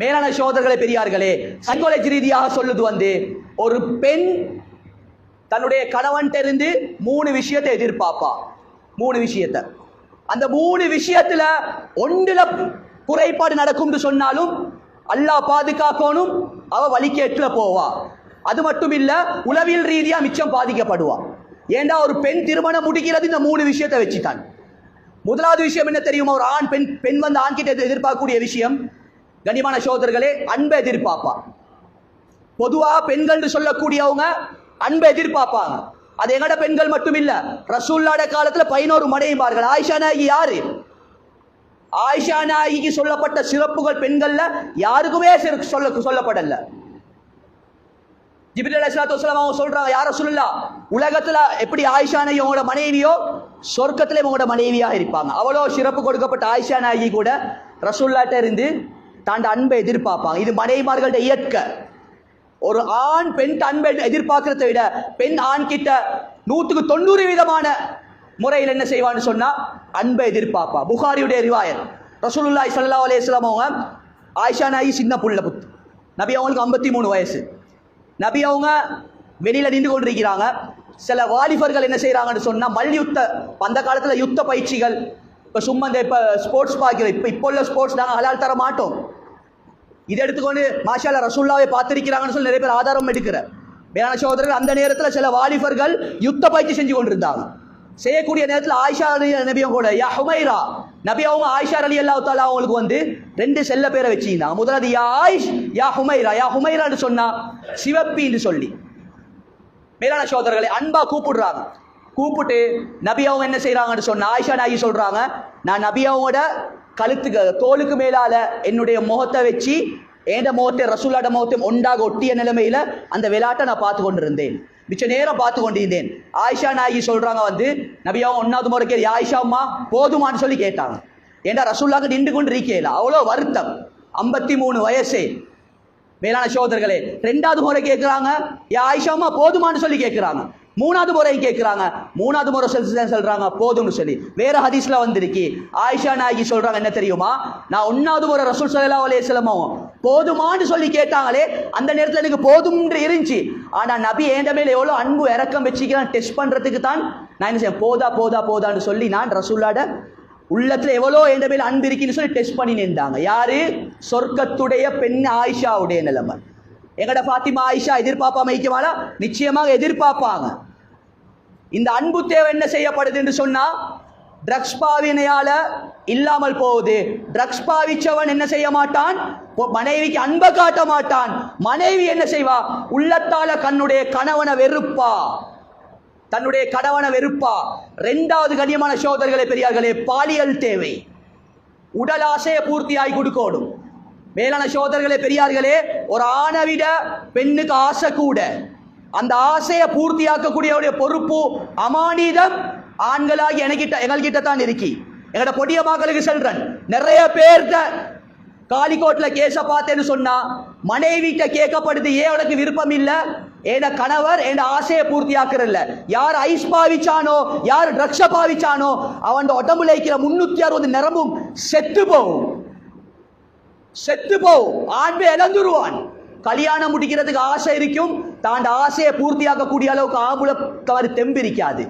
மேலான சோதர்களே பெரியார்களே சைக்காலஜி ரீதியாக சொல்லுது வந்து ஒரு பெண் தன்னுடைய கணவன் இருந்து மூணு விஷயத்தை எதிர்பார்ப்பா? மூணு விஷயத்தை. அந்த மூணு விஷயத்துல ஒன்றுல குறைபாடு நடக்கும்னு சொன்னாலும் அல்லாஹ் பாதுகாக்கணும் அவ வழிகேட்டுல போவா. அது மட்டும் இல்ல உளவியல் ரீதியா மிச்சம் பாதிக்கப்படுவா. ஏண்டா ஒரு பெண் திருமணம் முடிக்கிறது இந்த மூணு விஷயத்தை வச்சுட்டான் முதலாவது விஷயம் என்ன தெரியுமா? ஒரு ஆண் பெண் பெண் வந்து ஆண் கிட்ட எதிர்பார்க்கக்கூடிய விஷயம் கனிமான சோதர்களே அன்பை எதிர்பார்ப்பா. பொதுவாக பெண்கள் சொல்லக்கூடியவங்க அன்பை எதிர்பார்ப்பாங்க. அது எங்கட பெண்கள் மட்டும் இல்ல ரசூல்லாட காலத்துல பதினோரு மனைவிமார்கள். ஆயிஷா நாயகி யாரு? ஆயிஷா நாயகிக்கு சொல்லப்பட்ட சிறப்புகள் பெண்கள்ல யாருக்குமே சொல்ல சொல்லப்படல. ஜிபிரி அலிஸ்லாத்து வஸலாம் அவங்க சொல்றாங்க யார சொல்லலாம் உலகத்துல எப்படி ஆயிஷா நாயகி உங்களோட மனைவியோ சொர்க்கத்துல உங்களோட மனைவியா இருப்பாங்க. அவ்வளோ சிறப்பு கொடுக்கப்பட்ட ஆயிஷா நாயகி கூட ரசூல்லாட்ட இருந்து தாண்ட அன்பை எதிர்பார்ப்பாங்க. இது மனைவிமார்கள்ட்ட இயற்கை. ஒரு ஆண் பெண் அன்பை எதிர்பார்க்கறதை விட பெண் ஆண் கிட்ட நூற்றுக்கு தொண்ணூறு விதமான முறையில் என்ன செய்வான்னு சொன்னால் அன்பை எதிர்பார்ப்பா. புகாரியுடைய ரிவாயர் ரசூலுல்லாய் சல்லா அலைஹி அவங்க ஆயிஷா நாயி சின்ன புள்ள புத் நபி அவங்களுக்கு ஐம்பத்தி மூணு வயசு. நபி அவங்க வெளியில் நின்று கொண்டிருக்கிறாங்க. சில வாலிபர்கள் என்ன செய்கிறாங்கன்னு சொன்னால் மல்யுத்த அந்த காலத்தில் யுத்த பயிற்சிகள் இப்போ சும்மா இந்த இப்போ ஸ்போர்ட்ஸ் பார்க்கிறோம் இப்போ இப்போ உள்ள ஸ்போர்ட்ஸ் நாங்கள் ஹலால் தர மாட்டோம். இதை எடுத்துக்கொண்டு மாஷால ரசூல்லாவை பார்த்திருக்கிறாங்கன்னு சொல்லி நிறைய பேர் ஆதாரம் எடுக்கிற. மேலான சகோதரர்கள் அந்த நேரத்தில் சில வாலிபர்கள் யுத்த பயிற்சி செஞ்சு கொண்டிருந்தாங்க. செய்யக்கூடிய நேரத்தில் ஆயிஷா அலி நபியும் கூட யா ஹுமைரா நபி அவங்க ஆயிஷா அலி அல்லா தாலா அவங்களுக்கு வந்து ரெண்டு செல்ல பேரை வச்சிருந்தாங்க. முதலாவது யா ஆயிஷ் யா ஹுமைரா யா ஹுமைரான்னு சொன்னா சிவப்பின்னு சொல்லி. மேலான சோதரர்களை அன்பா கூப்பிடுறாங்க. கூப்பிட்டு நபியாவும் என்ன செய்கிறாங்கன்னு சொன்ன ஆயிஷா நாயகி சொல்கிறாங்க நான் நபியாவோட கழுத்துக்கு தோலுக்கு மேலால் என்னுடைய முகத்தை வச்சு ஏண்ட முகத்தை ரசூலாட முகத்தை ஒன்றாக ஒட்டிய நிலைமையில் அந்த விளையாட்டை நான் பார்த்து கொண்டிருந்தேன். மிச்ச நேரம் பார்த்து கொண்டிருந்தேன். ஆயிஷா நாயகி சொல்கிறாங்க வந்து நபியாவும் ஒன்றாவது முறை கேள்வி ஆயிஷா அம்மா போதுமான்னு சொல்லி கேட்டாங்க. ஏண்டா ரசூல்லாக்கு நின்று கொண்டு இருக்கேல அவ்வளோ வருத்தம். ஐம்பத்தி மூணு வயசே. மேலான சோதர்களே ரெண்டாவது முறை கேட்குறாங்க ஏ ஆயிஷாமா போதுமான்னு சொல்லி கேட்குறாங்க மூணாவது முறை கேட்குறாங்க. மூணாவது முறை சொல்றாங்க. போதும்னு சொல்லி. வேற ஹதீஸ்ல வந்திருக்கு. ஆயிஷா நாயகி சொல்றாங்க என்ன தெரியுமா? நான் ஒன்னாவது முறை ரசூல் ஸல்லல்லாஹு அலைஹி வஸல்லமும் போதுமான்னு சொல்லி கேட்டாங்களே அந்த நேரத்தில் எனக்கு போதும்ன்று இருந்துச்சு. ஆனா நபி ஏண்ட மேல எவ்வளவு அன்பு இறக்கம் வச்சுக்கிறான் டெஸ்ட் பண்றதுக்கு தான் நான் என்ன செய்ய போதா போதா போதான்னு சொல்லி நான் ரசூல்லாட உள்ளத்துல எவ்வளோ என்ற மேல அன்பு இருக்குன்னு சொல்லி டெஸ்ட் பண்ணி நின்றாங்க யாரு? சொர்க்கத்துடைய பெண் ஆயிஷாவுடைய நிலைமை. எங்கட ஃபாத்திமா ஆயிஷா எதிர்பார்ப்பாம வைக்கவாளா நிச்சயமாக எதிர்பார்ப்பாங்க. இந்த அன்பு தேவை என்ன செய்யப்படுது என்று சொன்னால் ட்ரக்ஸ் பாவினையால இல்லாமல் போகுது. ட்ரக்ஸ் பாவிச்சவன் என்ன செய்ய மாட்டான்? மனைவிக்கு அன்பை காட்ட மாட்டான். மனைவி என்ன செய்வா? உள்ளத்தால கண்ணுடைய கணவனை வெறுப்பா. தன்னுடைய கணவனை வெறுப்பா. ரெண்டாவது கண்ணியமான சோதர்களே பெரியார்களே பாலியல் தேவை. உடல் ஆசையை பூர்த்தியாகி கொடுக்கணும் மேலான சோதர்களே பெரியார்களே ஒரு ஆணை விட பெண்ணுக்கு ஆசை கூட. அந்த ஆசையை பூர்த்தியாக்கக்கூடிய பொறுப்பு அமானிதம். ஆண்களாகி எனக்கிட்ட எங்கள்கிட்ட தான் இருக்கி. எங்கட பொடிய மகளுக்கு சொல்றேன். நிறைய பேர்த்த காலிக்கோட்ல கேச பார்த்தேன்னு சொன்னா மனைவிட்ட கேட்கப்படுது ஏன் உனக்கு விருப்பம் இல்லை? ஏன கணவர் என் ஆசையை பூர்த்தியாக்குறல்ல? யார் ஐஸ் பாவிச்சானோ யார் ட்ரக்ஸ பாவிச்சானோ அவன் உடம்புல இருக்கிற முன்னூத்தி அறுபது நிறமும் செத்து போகும். செத்து போ ஆண்மை இழந்துருவான். கல்யாணம் முடிக்கிறதுக்கு ஆசை இருக்கும். தான் ஆசையை பூர்த்தியாக்கக்கூடிய அளவுக்கு ஆம்புல தவறு தெம்பு இருக்காது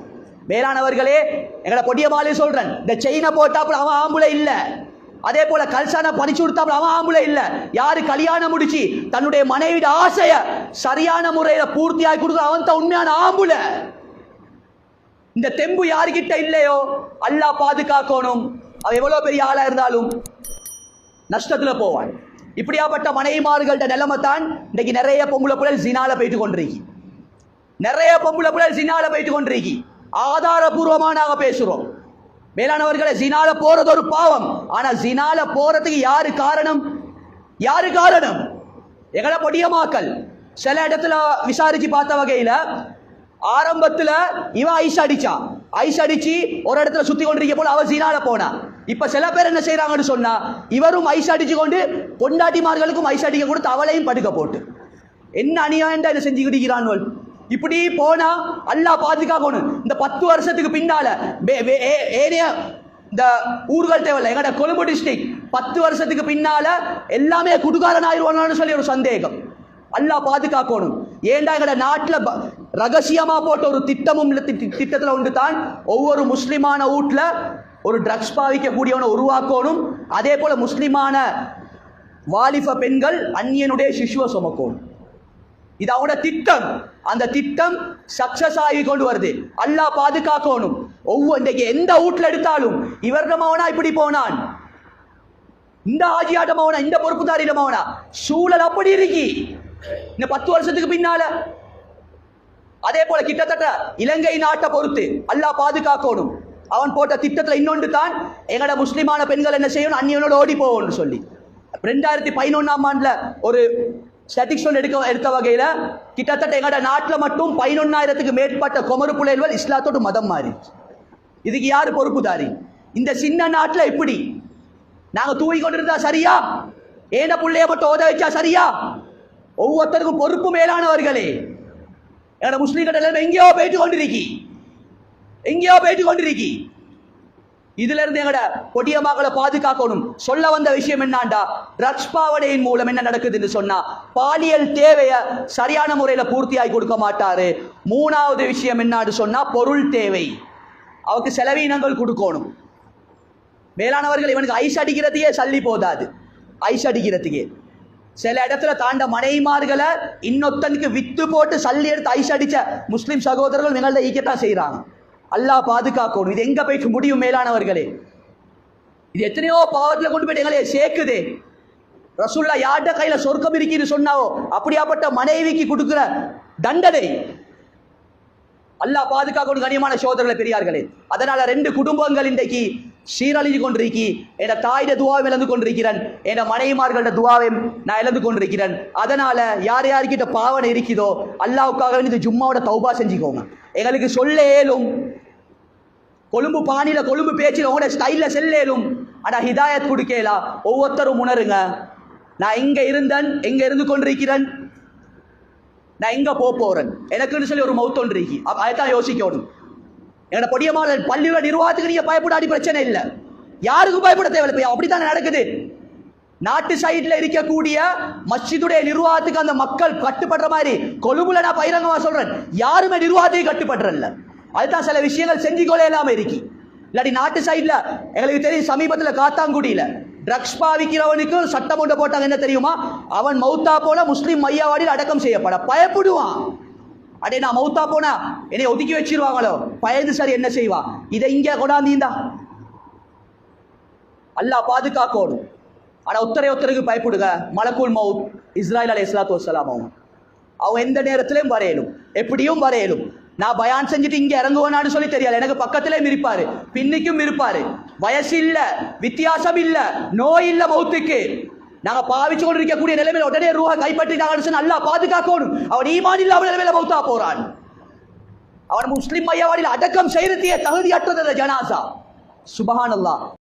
மேலானவர்களே எங்களை பொடிய மாலை சொல்றேன். இந்த செயினை போட்டாப்புல அவன் ஆம்புல இல்லை. அதே போல கல்சான பறிச்சு கொடுத்தாப்புல அவன் ஆம்புல இல்லை. யாரு கல்யாணம் முடிச்சு தன்னுடைய மனைவிட ஆசைய சரியான முறையில பூர்த்தியாகி கொடுக்குற அவன் தான் உண்மையான ஆம்புல. இந்த தெம்பு யாருக்கிட்ட இல்லையோ? அல்லாஹ் பாதுகாக்கணும். அவன் எவ்வளோ பெரிய ஆளாக இருந்தாலும். நஷ்டத்தில் போவான் இப்படியாப்பட்ட மனைவிமார்கள்ட்ட நிலைமை தான் இன்னைக்கு நிறைய பொம்பளை புழல் சினால போயிட்டு கொண்டிருக்கி. நிறைய பொம்பளை புழல் ஜினால போயிட்டு கொண்டிருக்கி. ஆதாரபூர்வமா பேசுகிறோம் மேலானவர்களை சினால போறது ஒரு பாவம். ஆனா சினால போறதுக்கு யாரு காரணம்? யாரு காரணம்? எங்களை பொடியமாக்கல். சில இடத்துல விசாரிச்சு பார்த்த வகையில ஆரம்பத்துல இவன் ஐஸ் அடிச்சான். ஐஸ் அடிச்சு ஒரு இடத்துல சுத்தி கொண்டிருக்க போல அவன் சீனால போனான். இப்ப சில பேர் என்ன செய்யறாங்கன்னு சொன்னா இவரும் ஐஸ் அடிச்சு கொண்டு பொண்டாட்டிமார்களுக்கும் ஐஸ் அடிக்க கொடுத்து அவளையும் படுக்க போட்டு. என்ன அநியாயம் என்ன செஞ்சு கிடைக்கிறான் இப்படி போனா அல்லாஹ் பாதுகாக்கணும். இந்த பத்து வருஷத்துக்கு பின்னால வே- வே- ஏ- இந்த ஊர்கள் தேவையில்ல. எங்கட கொழும்பு டிஸ்ட்ரிக்ட் பத்து வருஷத்துக்கு பின்னால எல்லாமே குடுகாரன் ஆயிடுவானு சொல்லி ஒரு சந்தேகம். அல்லாஹ் பாதுகாக்கணும். ஏண்டா எங்கட நாட்டில் ப- ரகசியமா போட்ட ஒரு திட்டமும் திட்டத்தில் ஒன்று தான் ஒவ்வொரு முஸ்லிமான வீட்டில் ஒரு ட்ரக்ஸ் பாவிக்கக்கூடியவனை உருவாக்கணும். அதே போல முஸ்லிமான வாலிப பெண்கள் அந்நியனுடைய சிசுவை சுமக்கணும். இது அவனோட திட்டம். அந்த திட்டம் சக்சஸ் ஆகி கொண்டு வருது. அல்லாஹ் பாதுகாக்கணும். ஒவ்வொரு இன்றைக்கு எந்த வீட்டில் எடுத்தாலும் இவரிடமாவனா இப்படி போனான். இந்த ஆஜியாட்டமாவனா இந்த பொறுப்புதாரிடமாவனா சூழல் அப்படி இருக்கி. இந்த பத்து வருஷத்துக்கு பின்னால. அதே போல கிட்டத்தட்ட இலங்கை நாட்டை பொறுத்து அல்லாஹ் பாதுகாக்கணும். அவன் போட்ட திட்டத்தில் இன்னொன்று தான் எங்கட முஸ்லிமான பெண்கள் என்ன செய்யணும் அந்நியனோட ஓடி போவோம்னு சொல்லி. ரெண்டாயிரத்தி பதினொன்னாம் ஆண்டில் ஒரு ஸ்டாட்டிக்ஸ் எடுக்க எடுத்த வகையில் கிட்டத்தட்ட எங்கட நாட்டில் மட்டும் பதினொன்னாயிரத்துக்கு மேற்பட்ட குமரு புலைகள் இஸ்லாத்தோடு மதம் மாறிச்சு இதுக்கு யார் பொறுப்புதாரி? இந்த சின்ன நாட்டில் எப்படி? நாங்கள் தூங்கி கொண்டிருந்தா சரியா? ஏன பிள்ளைய மட்டும் ஓத வச்சா சரியா? ஒவ்வொருத்தருக்கும் பொறுப்பு மேலானவர்களே. எங்கட முஸ்லீம் எல்லாரும் எங்கேயோ போயிட்டு கொண்டிருக்கி. எங்கேயோ போயிட்டு கொண்டிருக்கி. இதுல இருந்து எங்கட கொடிய மக்களை பாதுகாக்கணும். சொல்ல வந்த விஷயம் என்னாண்டா? ட்ரக்ஸ் பாவனையின் மூலம் என்ன நடக்குதுன்னு சொன்னா பாலியல் தேவையை சரியான முறையில பூர்த்தியாகி கொடுக்க மாட்டாரு. மூணாவது விஷயம் என்னன்னு சொன்னா பொருள் தேவை. அவருக்கு செலவீனங்கள் கொடுக்கணும். மேலானவர்கள் இவனுக்கு ஐஸ் அடிக்கிறதையே சல்லி போதாது. ஐஸ் அடிக்கிறதுக்கே. சில இடத்துல தாண்ட மனைமார்களை இன்னொத்தனுக்கு வித்து போட்டு சல்லி எடுத்து ஐஸ் அடிச்ச முஸ்லீம் சகோதரர்கள் எங்கள்ட்ட ஈக்கத்தான் செய்கிறாங்க அல்லாஹ் பாதுகாக்கணும். இது எங்க போயிட்டு முடியும் மேலானவர்களே? இது எத்தனையோ பாவத்தில் கொண்டு போயிட்டு எங்களே சேர்க்குதே. ரசுல்லா யார்கிட்ட கையில சொர்க்கம் இருக்குன்னு சொன்னாவோ அப்படியாப்பட்ட மனைவிக்கு கொடுக்குற தண்டனை. அல்லாஹ் பாதுகாக்கணும் கனியமான சோதரர்களை பெரியார்களே. அதனால ரெண்டு குடும்பங்கள் இன்றைக்கு சீரழிஞ்சு கொண்டிருக்கி. என் தாயிட துவாவை இழந்து கொண்டிருக்கிறேன். என் மனைவிமார்களோட துவாவையும் நான் இழந்து கொண்டிருக்கிறேன். அதனால யார் யார்கிட்ட பாவனை இருக்குதோ அல்லாவுக்காக வேண்டி இந்த ஜும்மாவோட தௌபா செஞ்சுக்கோங்க. எங்களுக்கு சொல்ல ஏலும் கொழும்பு பாணியில கொழும்பு பேச்சில் உங்களோட ஸ்டைல்ல செல்லேலும். அடா ஹிதாயத் கொடுக்கலா? ஒவ்வொருத்தரும் உணருங்க. நான் எங்க இருந்தேன் எங்க இருந்து கொண்டிருக்கிறேன். நான் எங்க போக போறேன். எனக்குன்னு சொல்லி ஒரு மவுத் ஒன்று இருக்கு. அதைத்தான் யோசிக்கணும். என்னோட பொடியமான பள்ளியோட நிர்வாகத்துக்கு நீங்க பயப்படாடி பிரச்சனை இல்லை. யாருக்கும் பயப்பட தேவையில்லை. இப்ப அப்படித்தானே நடக்குது? நாட்டு சைடில் இருக்கக்கூடிய மஸ்ஜிதுடைய நிர்வாகத்துக்கு அந்த மக்கள் கட்டுப்படுற மாதிரி கொழும்புல நான் பகிரங்கமா சொல்றேன். யாருமே நிர்வாகத்தையும் கட்டுப்படுறல்ல அதுதான் சில விஷயங்கள் செஞ்சு கொள்ள இல்லாம இருக்கு. இல்லாட்டி நாட்டு சைடில் எங்களுக்கு தெரியும் சமீபத்துல காத்தாங்குடியில ட்ரக்ஸ் பாவிக்கிறவனுக்கும் சட்டம் கொண்டு போட்டாங்க. என்ன தெரியுமா? அவன் மௌத்தா போல முஸ்லீம் மையாவாடியில் அடக்கம் செய்யப்பட பயப்படுவான். அடே நான் மௌத்தா போனா என்னை ஒதுக்கி வச்சிருவாங்களோ? பயந்து சரி என்ன செய்வா? இதை இங்கே கொண்டாந்தீந்தா. அல்லா பாதுகாக்கணும் ஆனால் ஒத்தரை ஒத்தருக்கு பயப்படுங்க மலக்குல் மவுத் இஸ்ராயல் அலை இஸ்லாத்து வசலாம் அவங்க. அவன் எந்த நேரத்திலையும் வரையலும். எப்படியும் வரையலும். நான் பயான் செஞ்சுட்டு இங்க இறங்குவேனானு சொல்லி தெரியாது எனக்கு பக்கத்திலேயும் இருப்பாரு பின்னிக்கும் இருப்பாரு வயசு இல்ல வித்தியாசம் இல்ல நோய் இல்ல மௌத்துக்கு. நாங்க பாவிச்சு கொண்டு இருக்கக்கூடிய நிலைமையில உடனே ரூஹா கைப்பற்றினாங்கன்னு நல்லா பாதுகாக்கணும். அவன் ஈமான் இல்லாமல் நிலைமையில மௌத்தா போறான். அவன் முஸ்லிம் மையவாடியில் அடக்கம் செய்யறதையே தகுதியற்றது அந்த ஜனாசா. சுபஹானல்லாஹ்.